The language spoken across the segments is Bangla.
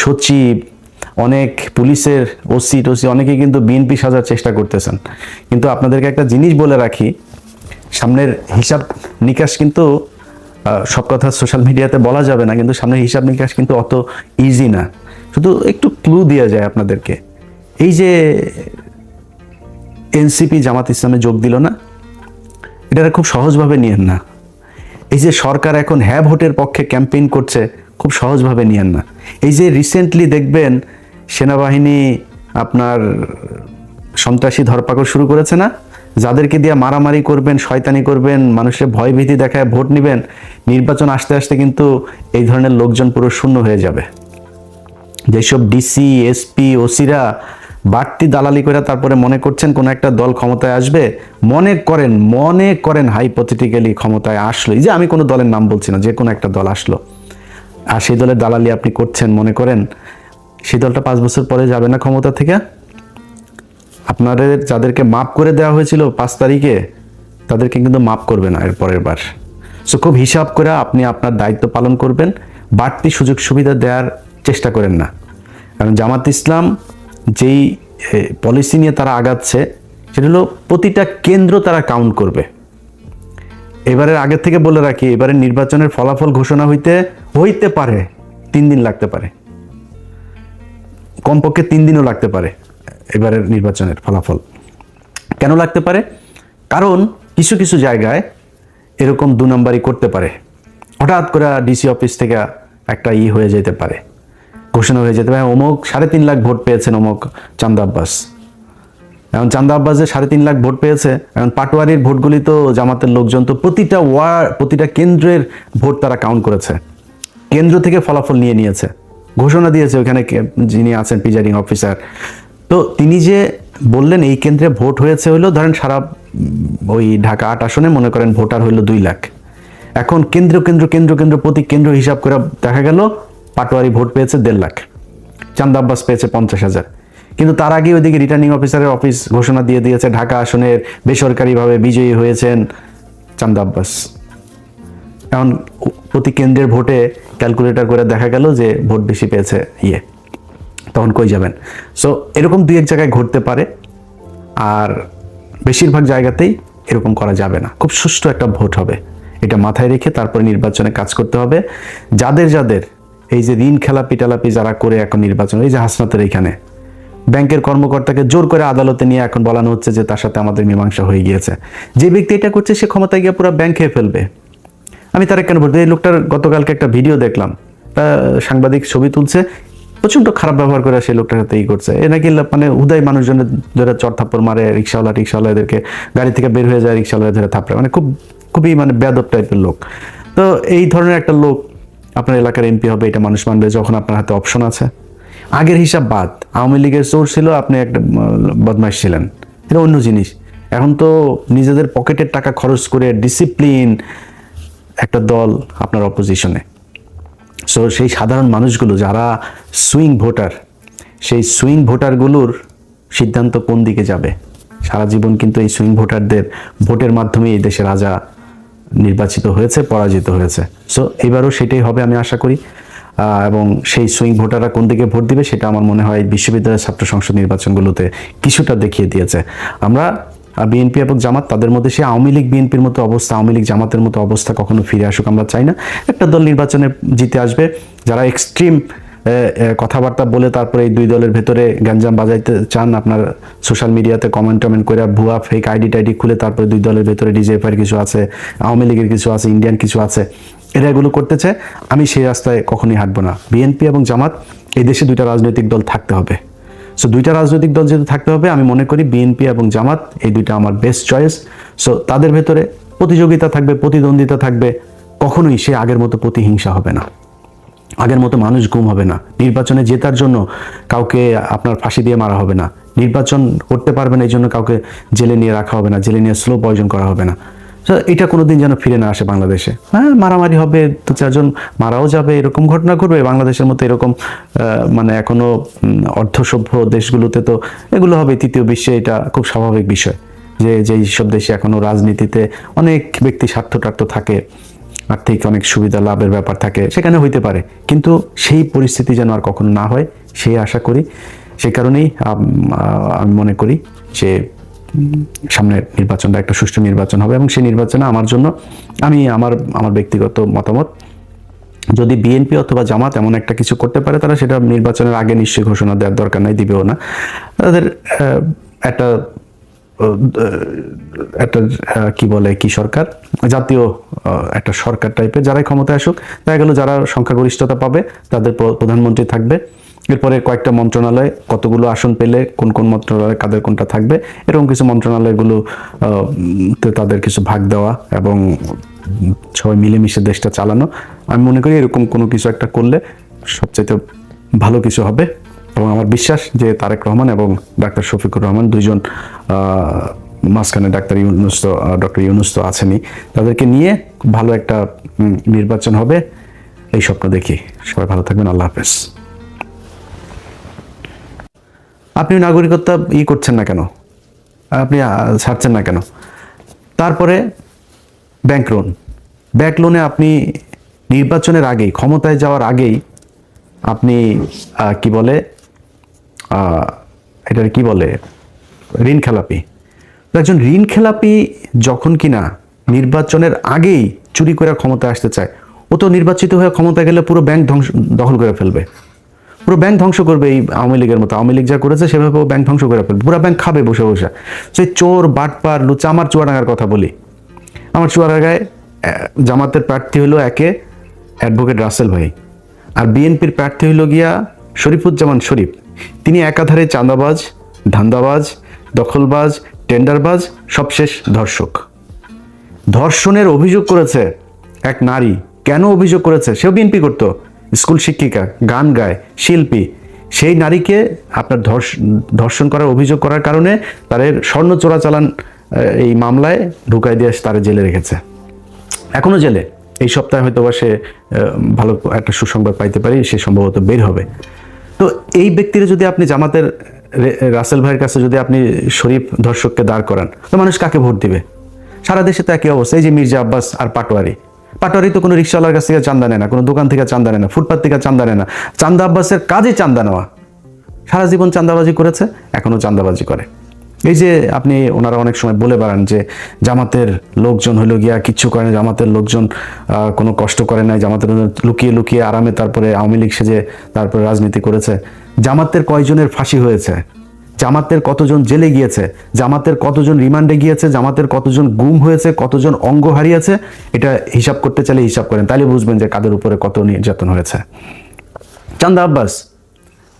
সচিব, অনেক পুলিশের ওসি টসি অনেকে কিন্তু বিএনপি সাজার চেষ্টা করতেছেন। কিন্তু আপনাদেরকে একটা জিনিস বলে রাখি, সামনের হিসাব নিকাশ কিন্তু সব কথা সোশ্যাল মিডিয়াতে বলা যাবে না, কিন্তু সামনের হিসাব নিকাশ কিন্তু অত ইজি না। শুধু একটু ক্লু দেওয়া যায় আপনাদেরকে। এই যে এনসিপি জামাত ইসলামে যোগ দিল না এটা খুব সহজভাবে নিয়েন না। এই যে সরকার এখন হ্যাঁ ভোটের পক্ষে ক্যাম্পেইন করছে খুব সহজভাবে নিয়েন না। এই যে রিসেন্টলি দেখবেন সেনাবাহিনী আপনার সন্ত্রাসী ধরপাকড় শুরু করেছে না? যাদেরকে দিয়ে মারামারি করবেন, শয়তানি করবেন, মানুষের ভয় ভীতি দেখায় ভোট নেবেন, নির্বাচন আসতে আসতে কিন্তু এই ধরনের লোকজন পুরো শূন্য হয়ে যাবে। যেসব ডিসি এসপি ওসিরা বাড়তি দালালি করে তারপরে মনে করছেন কোন একটা দল ক্ষমতায় আসবে, মনে করেন মনে করেন হাইপোথেটিক্যালি ক্ষমতায় আসলো। এই যে আমি কোনো দলের নাম বলছি না, যে কোনো একটা দল আসলো। আর সেই দলের দালালি আপনি করছেন, মনে করেন? সেই দলটা পাঁচ বছর পরে যাবে না ক্ষমতা থেকে? আপনাদের যাদেরকে মাপ করে দেওয়া হয়েছিল পাঁচ তারিখে, তাদেরকে কিন্তু মাপ করবে না এর পরের বার। সো খুব হিসাব করে আপনি আপনার দায়িত্ব পালন করবেন, বাড়তি সুযোগ সুবিধা দেওয়ার চেষ্টা করেন না। কারণ জামাত ইসলাম যেই পলিসি নিয়ে তারা আগাচ্ছে, সেটা হলো প্রতিটা কেন্দ্র তারা কাউন্ট করবে। এবারের আগের থেকে বলে রাখি এবারে নির্বাচনের ফলাফল ঘোষণা হইতে হইতে পারে, তিন দিন লাগতে পারে। কমপক্ষে তিন দিনও লাগতে পারে এবারের নির্বাচনের ফলাফল। কেন লাগতে পারে? কারণ কিছু কিছু জায়গায় এরকম দু নম্বরই করতে পারে। হঠাৎ করে ডিসি অফিস থেকে একটা ই হয়ে যেতে পারে। ঘোষণা হয়ে যেতে পারে অমুক সাড়ে তিন লাখ ভোট পেয়েছেন অমুক চান্দা আব্বাস। এখন চান্দা সাড়ে তিন লাখ ভোট পেয়েছে। এখন পাটোয়ারির ভোটগুলি তো জামাতের লোকজন, তো প্রতিটা ওয়ার্ড, প্রতিটা কেন্দ্রের ভোট তারা কাউন্ট করেছে। কেন্দ্র থেকে ফলাফল নিয়ে নিয়েছে। ঘোষণা দিয়েছে ওখানে যিনি আছেন প্রিজাইডিং অফিসার তো তিনি যে বললেন এই কেন্দ্রে ভোট হয়েছে হইল ধরেন সারা ওই ঢাকা আট আসনে মনে করেন ভোটার হইল দুই লাখ। এখন কেন্দ্র কেন্দ্র কেন্দ্র কেন্দ্র প্রতি কেন্দ্র হিসাব করে দেখা গেল, পাটোয়ারি ভোট পেয়েছে দেড় লাখ। চান্দা আব্বাস পেয়েছে পঞ্চাশ হাজার। কিন্তু তার আগে ওইদিকে রিটার্নিং অফিসারের অফিস ঘোষণা দিয়ে দিয়েছে, ঢাকা আসনের বেসরকারিভাবে বিজয়ী হয়েছেন চান্দা আব্বাস এখন প্রতি কেন্দ্রের ভোটে ক্যালকুলেটর করে দেখা গেল যে ভোট বেশি পেয়েছে ইয়ে। তখন কই যাবেন? সো এরকম দুই এক জায়গায় ঘটতে পারে, আর বেশিরভাগ জায়গাতেই এরকম করা যাবে না। খুব সুষ্ঠু একটা ভোট হবে। এটা মাথায় রেখে তারপরে নির্বাচনে কাজ করতে হবে। যাদের যাদের, এই যে ঋণ খেলা পিটালাপি যারা করে এখন নির্বাচন, এই যে হাসনাতের এইখানে ব্যাংকের কর্মকর্তাকে জোর করে আদালতে নিয়ে এখন বলানো হচ্ছে যে তার সাথে আমাদের মীমাংসা হয়ে গিয়েছে। যে ব্যক্তি এটা করছে, সে ক্ষমতায় গিয়ে পুরো ব্যাংক খেয়ে ফেলবে। আমি তার কেন বলতে এই লোকটার গতকালকে একটা ভিডিও দেখলাম। তা, সাংবাদিক ছবি তুলছে। প্রচণ্ড খারাপ ব্যবহার করে সেই লোকটার সাথে ই করছে। এ নাকি মানে উদয় মানুষজনের ধরে চর থাপ্পড় মারে, রিক্সাওয়ালা রিক্সাওয়ালা এদেরকে গাড়ি থেকে বের হয়ে যায় রিক্সাওয়ালা ধরে থাপড়ে। মানে খুব, খুবই মানে বেদব টাইপের লোক। তো এই ধরনের একটা লোক আপনার এলাকার এমপি হবে, এটা মানুষ মানবে যখন আপনার হাতে অপশন আছে। আগের হিসাব বাদ, আওয়ামী লীগের চোর ছিল, আপনি একটা বদমাইশ ছিলেন। এটা অন্য জিনিস। এখন তো নিজেদের পকেটের টাকা খরচ করে ডিসিপ্লিন একটা দল আপনার অপোজিশনে সো সেই সাধারণ মানুষগুলো, যারা সুইং ভোটার সেই সুইং ভোটারগুলোর সিদ্ধান্ত কোন দিকে যাবে? সারা জীবন কিন্তু এই সুইং ভোটারদের ভোটের মাধ্যমে এই দেশে রাজা নির্বাচিত হয়েছে, পরাজিত হয়েছে। সো এবারও সেটাই হবে আমি আশা করি। এবং সেই সুইং ভোটাররা কোন দিকে ভোট দিবে সেটা আমার মনে হয় বিশ্ববিদ্যালয়ের ছাত্র সংসদ নির্বাচনগুলোতে কিছুটা দেখিয়ে দিয়েছে। আমরা বিএনপি এবং জামাত, তাদের মধ্যে সে আওয়ামী লীগ বিএনপির মতো অবস্থা, আওয়ামী লীগ, জামাতের মতো অবস্থা কখনো ফিরে আসুক আমরা চাই না। একটা দল নির্বাচনে জিতে আসবে, যারা এক্সট্রিম কথাবার্তা বলে তারপরে এই দুই দলের ভেতরে গ্যাঞ্জাম বাজাইতে চান, আপনার সোশ্যাল মিডিয়াতে কমেন্ট টমেন্ট করে ভুয়া ফেক আইডি টাইডি খুলে তারপরে দুই দলের ভেতরে ডিজেএফআইয়ের কিছু আছে, আওয়ামী লীগের কিছু আছে ইন্ডিয়ান কিছু আছে। এরা এগুলো করতেছে, আমি সেই রাস্তায় কখনোই হাঁটবো না। বিএনপি এবং জামাত, এই দেশে দুইটা রাজনৈতিক দল থাকতে হবে। সো দুইটা রাজনৈতিক দল যেহেতু থাকতে হবে, আমি মনে করি বিএনপি এবং জামাত, এই দুইটা আমার বেস্ট চয়েস সো তাদের ভেতরে প্রতিযোগিতা থাকবে, প্রতিদ্বন্দ্বিতা থাকবে, কখনোই সে আগের মতো প্রতিহিংসা হবে না। আগের মতো মানুষ গুম হবে না। নির্বাচনে জেতার জন্য কাউকে আপনার ফাঁসি দিয়ে মারা হবে না। নির্বাচন করতে পারবে না এই জন্য কাউকে জেলে নিয়ে রাখা হবে না, জেলে নিয়ে স্লো পয়জন করা হবে না। এটা কোনোদিন যেন ফিরে না আসে বাংলাদেশে। হ্যাঁ মারামারি হবে, দু চারজন মারাও যাবে, এরকম ঘটনা ঘটবে, বাংলাদেশের মতো এরকম মানে এখনও অর্ধসভ্য দেশগুলোতে তো এগুলো হবে তৃতীয় বিশ্বে, এটা খুব স্বাভাবিক বিষয়। যে, যেই সব দেশে এখনও রাজনীতিতে অনেক ব্যক্তি স্বার্থ টার্থ থাকে, আর্থিক অনেক সুবিধা, লাভের ব্যাপার থাকে, সেখানে হইতে পারে। কিন্তু সেই পরিস্থিতি যেন আর কখনো না হয়, সেই আশা করি। সেই কারণেই আমি মনে করি যে সামনের নির্বাচনটা একটা সুষ্ঠু নির্বাচন হবে এবং সেই নির্বাচনে আমার জন্য আমি আমার আমার ব্যক্তিগত মতামত, যদি বিএনপি অথবা জামাত এমন একটা কিছু করতে পারে, তারা সেটা নির্বাচনের আগে নিশ্চয়ই ঘোষণা দেওয়ার দরকার নাই, দিবেও না। তাদের একটা একটা কি বলে, কি সরকার? জাতীয় একটা সরকার টাইপের যারাই ক্ষমতায় আসুক, দেখা গেল যারা সংখ্যাগরিষ্ঠতা পাবে, তাদের প্রধানমন্ত্রী থাকবে। এরপরে কয়েকটা মন্ত্রণালয় কতগুলো আসন পেলে কোন কোন মন্ত্রণালয় কাদের কোনটা থাকবে এরকম কিছু মন্ত্রণালয়গুলো তাদের কিছু ভাগ দেওয়া এবং সবাই মিলেমিশে দেশটা চালানো। আমি মনে করি এরকম কোনো কিছু একটা করলে সবচাইতে ভালো কিছু হবে। এবং আমার বিশ্বাস যে তারেক রহমান এবং ডাক্তার শফিকুর রহমান দুইজন আহ, মাঝখানে ডাক্তার ইউনুস তো ডক্টর ইউনুস তো আছেনই। তাদেরকে নিয়ে ভালো একটা নির্বাচন হবে এই স্বপ্ন দেখি। সবাই ভালো থাকবেন আল্লাহ হাফেজ। আপনি নাগরিকত্ব ই করছেন না কেন? আপনি ছাড়ছেন না কেন? তারপরে ব্যাংক লোন ব্যাংক লোনে আপনি নির্বাচনের আগেই, ক্ষমতায় যাওয়ার আগেই আপনি কি বলে এটার কি বলে, ঋণ খেলাপি। একজন ঋণ খেলাপি যখন কিনা নির্বাচনের আগেই চুরি করে ক্ষমতায় আসতে চায়, ও তো নির্বাচিত হয়ে ক্ষমতায় গেলে পুরো ব্যাংক ধ্বংস, দখল করে ফেলবে। পুরো ব্যাংক ধ্বংস করবে এই আওয়ামী লীগের মতো। আওয়ামী লীগ যা করেছে, সেভাবে ব্যাংক ধ্বংস করে ফেলবে। পুরো ব্যাংক খাবে বসে বসে। সেই চোর, বাটপার লুচা আমার চুয়াডাঙ্গার কথা বলি। আমার চুয়াডাঙ্গায় জামাতের প্রার্থী হলো একে অ্যাডভোকেট রাসেল ভাই। আর বিএনপির প্রার্থী হলো গিয়া শরীফুজ্জামান শরীফ। তিনি একাধারে চাঁদাবাজ, ধান্দাবাজ, দখলবাজ, টেন্ডারবাজ, সবশেষ ধর্ষক। ধর্ষণের অভিযোগ করেছে এক নারী। কেন অভিযোগ করেছে? সেও বিএনপি করতো। স্কুল শিক্ষিকা, গান গায়, শিল্পী, সেই নারীকে আপনার ধর্ষ- ধর্ষণ করার অভিযোগ করার কারণে তাদের স্বর্ণ চোরাচালান এই মামলায় ঢুকাই দিয়ে তারা জেলে রেখেছে। এখনও জেলে। এই সপ্তাহে হয়তো বা সে ভালো একটা সুসংবাদ পাইতে পারি, সে সম্ভবত বের হবে। তো এই ব্যক্তির যদি আপনি জামাতের রাসেল ভাইয়ের কাছে যদি আপনি শরীফ ধর্ষককে দাঁড় করান, তো মানুষ কাকে ভোট দিবে? সারা দেশে তো একই অবস্থা। এই যে মির্জা আব্বাস আর পাটোয়ারি পাটোয়ারি তো কোনো রিক্সাওয়ালার কাছ থেকে চান্দা নেয় না, কোনো দোকান থেকে চান্দা নেয় না, ফুটপাত থেকে চান্দা নেয় না। চান্দা আব্বাসের কাজই চান্দা নেওয়া। সারা জীবন চান্দাবাজি করেছে, এখনও চান্দাবাজি করে। এই যে আপনি ওনারা অনেক সময় বলে বেড়ান যে জামাতের লোকজন হইল গিয়া কিচ্ছু করে না, জামাতের লোকজন কোনো কষ্ট করে নাই, জামাতের লুকিয়ে লুকিয়ে আরামে তারপরে আওয়ামী লীগ সেজে তারপরে রাজনীতি করেছে। জামাতের কয়জনের ফাঁসি হয়েছে? জামাতের কতজন জেলে গিয়েছে, জামাতের কতজন রিমান্ডে গিয়েছে, জামাতের কতজন গুম হয়েছে, কতজন অঙ্গ হারিয়েছে, এটা হিসাব করতে চাইলে হিসাব করেন। তাহলে বুঝবেন যে কাদের উপরে কত নির্যাতন হয়েছে। চান্দা আব্বাস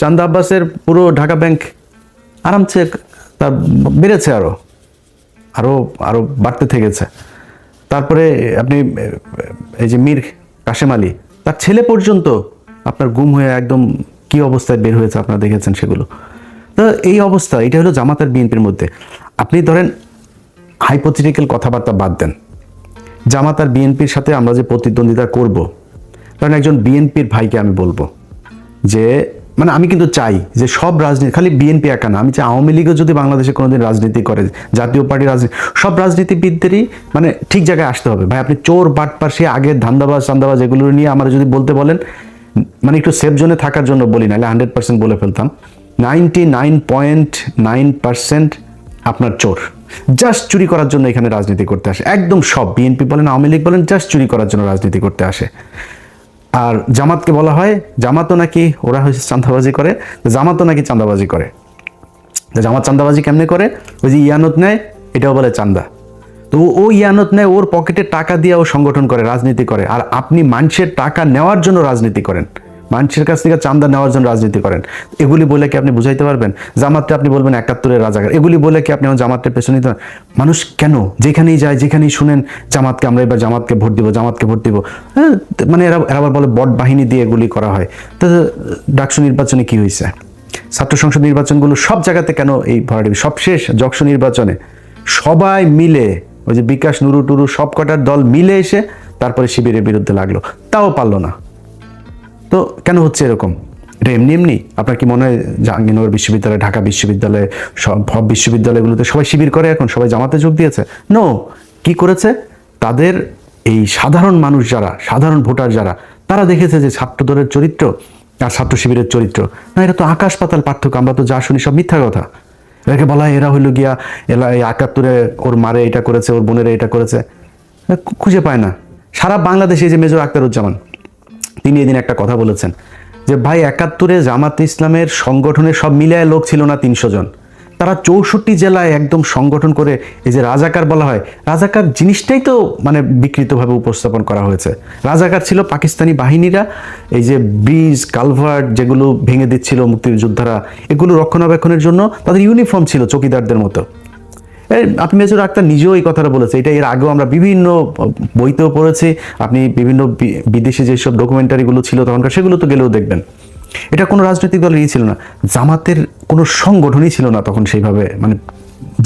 চান্দা আব্বাসের পুরো ঢাকা ব্যাংক আরামসে তার বেড়েছে আরও আরও আরও বাড়তে থেকেছে। তারপরে আপনি, এই যে মীর কাশেম আলী, তার ছেলে পর্যন্ত আপনার গুম হয়ে একদম কি অবস্থায় বের হয়েছে, আপনারা দেখেছেন সেগুলো। তো এই অবস্থা, এটা হলো জামাত আর বিএনপির মধ্যে। আপনি ধরেন হাইপোথেটিক্যাল কথাবার্তা বাদ দেন। জামাত আর বিএনপির সাথে আমরা যে প্রতিদ্বন্দ্বিতা করব কারণ একজন বিএনপির ভাইকে আমি বলব, যে মানে আমি কিন্তু চাই যে সব রাজনীতি, খালি বিএনপি একা না, আমি চাই আওয়ামী লীগও যদি বাংলাদেশে কোনোদিন রাজনীতি করে, জাতীয় পার্টি রাজনীতি, সব রাজনীতিবিদদেরই মানে ঠিক জায়গায় আসতে হবে। ভাই, আপনি চোর, বাটপার সে আগের ধান্দাবাজ, চান্দাবাজ, এগুলো নিয়ে আমার যদি বলতে বলেন মানে একটু সেফ জোনে থাকার জন্য বলি, নাহলে হান্ড্রেড পার্সেন্ট বলে ফেলতাম। Ninety nine point nine percent আপনার চোর। জাস্ট চুরি করার জন্য এখানে রাজনীতি করতে আসে। একদম সব বিএনপি বলেন, আওয়ামী লীগ বলেন জাস্ট চুরি করার জন্য রাজনীতি করতে আসে। আর জামাতকে বলা হয়, জামাতও নাকি ওরা হয়েছে চাঁদাবাজি করে, জামাতও নাকি চাঁদাবাজি করে। জামাত চাঁদাবাজি কেমনে করে? ওই যে ইয়ানত নেয়, এটাও বলে চান্দা তো ও ইয়ানত নেয়, ওর পকেটে টাকা দিয়ে ও সংগঠন করে, রাজনীতি করে। আর আপনি মানুষের টাকা নেওয়ার জন্য রাজনীতি করেন। মানুষের কাছ থেকে চান্দা নেওয়ার জন্য রাজনীতি করেন। এগুলি বলে কি আপনি বুঝাইতে পারবেন? জামাতটা আপনি বলবেন একাত্তরের রাজাকার। এগুলি বলে কি আপনি আমার জামাতের পেছনে নিতে মানুষ কেন? যেখানেই যায় যেখানেই শুনেন জামাতকে আমরা এবার জামাতকে ভোট দিব জামাতকে ভোট দিব। হ্যাঁ, মানে এরা এরা আবার বলে বট বাহিনী দিয়ে এগুলি করা হয়। তো ডাকসু নির্বাচনে কি হয়েছে? ছাত্র সংসদ নির্বাচনগুলো সব জায়গাতে কেন এই ভরাডি সবশেষ যক্ষ নির্বাচনে? সবাই মিলে ওই যে বিকাশ নুরু টুরু সব কটার দল মিলে এসে তারপরে শিবিরের বিরুদ্ধে লাগল। তাও পারল না। তো কেন হচ্ছে এরকম? এটা এমনি এমনি? আপনার কি মনে হয় জাহাঙ্গীরনগর বিশ্ববিদ্যালয়, ঢাকা বিশ্ববিদ্যালয়, সব বিশ্ববিদ্যালয়গুলোতে সবাই শিবির করে এখন? সবাই জামাতে যোগ দিয়েছে? নো কি করেছে? তাদের এই সাধারণ মানুষ যারা, সাধারণ ভোটার যারা, তারা দেখেছে যে ছাত্রদলের চরিত্র আর ছাত্র শিবিরের চরিত্র। না এটা তো আকাশ পাতাল পার্থক্য, আমরা তো যা শুনি সব মিথ্যা কথা। এটাকে বলা হয় এরা হইল গিয়া, এলা, এই একাত্তরে ওর মারে এটা করেছে, ওর বোনের এটা করেছে। খুঁজে পায় না। সারা বাংলাদেশে যে মেজর আক্তারুজ্জামান তিনি এদিন একটা কথা বলেছেন যে, ভাই, একাত্তরে জামাত ইসলামের সংগঠনের সব মিলায় লোক ছিল না তিনশো জন। তারা চৌষট্টি জেলায় একদম সংগঠন করে এই যে রাজাকার বলা হয়, রাজাকার জিনিসটাই তো মানে বিকৃতভাবে উপস্থাপন করা হয়েছে। রাজাকার ছিল পাকিস্তানি বাহিনীরা, এই যে ব্রিজ, কালভার্ট যেগুলো ভেঙে দিচ্ছিল মুক্তিযোদ্ধারা, এগুলো রক্ষণাবেক্ষণের জন্য তাদের ইউনিফর্ম ছিল চকিদারদের মতো। আপনি মেজর আক্তার নিজেও এই কথাটা বলেছে। এটা এর আগেও আমরা বিভিন্ন বইতেও পড়েছি। আপনি বিভিন্ন বিদেশি যেসব ডকুমেন্টারিগুলো ছিল তখনকার, সেগুলো তো গেলেও দেখবেন। এটা কোনো রাজনৈতিক দলের ই ছিল না। জামাতের কোনো সংগঠনই ছিল না তখন সেইভাবে মানে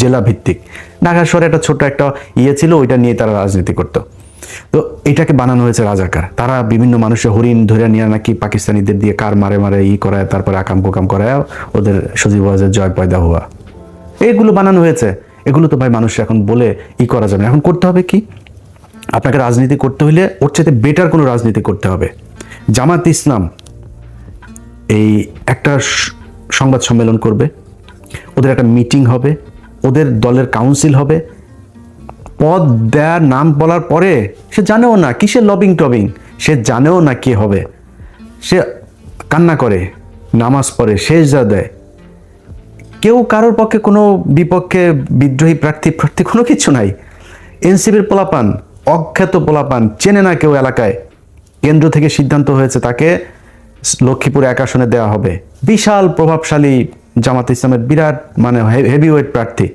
জেলা ভিত্তিক। শহরে একটা ছোট্ট একটা ইয়ে ছিল, ওইটা নিয়ে তারা রাজনীতি করতো। তো এটাকে বানানো হয়েছে রাজাকার। তারা বিভিন্ন মানুষের হরিণ ধরে নিয়ে নাকি পাকিস্তানিদের দিয়ে কার মারে মারে ই করায়, তারপরে আকাম কোকাম করায়, ওদের সজীব জয় পয়দা হওয়া। এইগুলো বানানো হয়েছে। এগুলো তো ভাই মানুষ এখন বলে ই করা যাবে। এখন করতে হবে কি? আপনাকে রাজনীতি করতে হলে ওর চাইতে বেটার কোনো রাজনীতি করতে হবে। জামাত ইসলাম এই একটা সংবাদ সম্মেলন করবে। ওদের একটা মিটিং হবে। ওদের দলের কাউন্সিল হবে। পদ দেয়ার নাম বলার পরে সে জানেও না কিসের লবিং টবিং, সে জানেও না কে হবে। সে কান্না করে, নামাজ পড়ে শেষ যা দেয়। কেউ কারোর পক্ষে কোনো বিপক্ষে বিদ্রোহী প্রার্থী প্রার্থী কোনো কিছু নাই। এনসিপির পোলাপান, অখ্যাত পোলাপান, চেনে না কেউ এলাকায়। কেন্দ্র থেকে সিদ্ধান্ত হয়েছে তাকে লক্ষ্মীপুর এক আসনে দেওয়া হবে। বিশাল প্রভাবশালী জামাত ইসলামের বিরাট মানে হেভি ওয়েট প্রার্থী।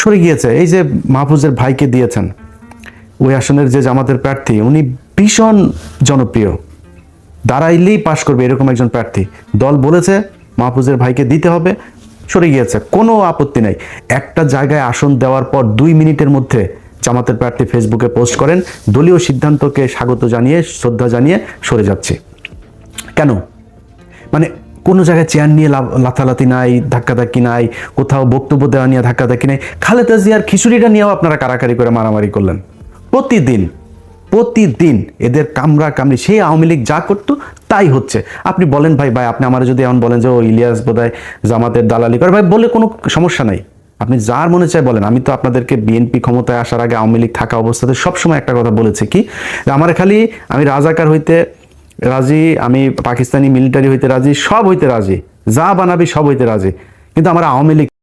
সরে গিয়েছে, এই যে মাহফুজের ভাইকে দিয়েছেন, ওই আসনের যে জামাতের প্রার্থী, উনি ভীষণ জনপ্রিয়। দাঁড়াইলেই পাশ করবে এরকম একজন প্রার্থী। দল বলেছে মাহফুজের ভাইকে দিতে হবে। সরে গিয়েছে, কোনো আপত্তি নাই। একটা জায়গায় আসন দেওয়ার পর দুই মিনিটের মধ্যে জামাতের প্রার্থী ফেসবুকে পোস্ট করেন। দলীয় সিদ্ধান্তকে স্বাগত জানিয়ে, শ্রদ্ধা জানিয়ে সরে যাচ্ছে। কেন? মানে কোনো জায়গায় চেয়ার নিয়ে লাথালাথি নাই, ধাক্কাধাক্কি নাই, কোথাও বক্তব্য দেওয়া নিয়ে ধাক্কাধাক্কি নাই। খালেদা জিয়ার খিচুড়িটা নিয়েও আপনারা কারাকারি করে মারামারি করলেন। প্রতিদিন প্রতিদিন এদের কামড়া কামড়ি, সেই আওয়ামী লীগ যা করতো, তাই হচ্ছে। আপনি বলেন, ভাই ভাই, আপনি আমার যদি এমন বলেন যে, ও ইলিয়াস বোধহয় জামাতের দালালি করে, ভাই, বলে কোনো সমস্যা নাই। আপনি যার মনে চায় বলেন। আমি তো আপনাদেরকে বিএনপি ক্ষমতায় আসার আগে আওয়ামী লীগ থাকা অবস্থাতে সবসময় একটা কথা বলেছি কি আমার খালি আমি রাজাকার হইতে রাজি, আমি পাকিস্তানি মিলিটারি হইতে রাজি, সব হইতে রাজি। যা বানাবি সব হইতে রাজি। কিন্তু আমার আওয়ামী লীগ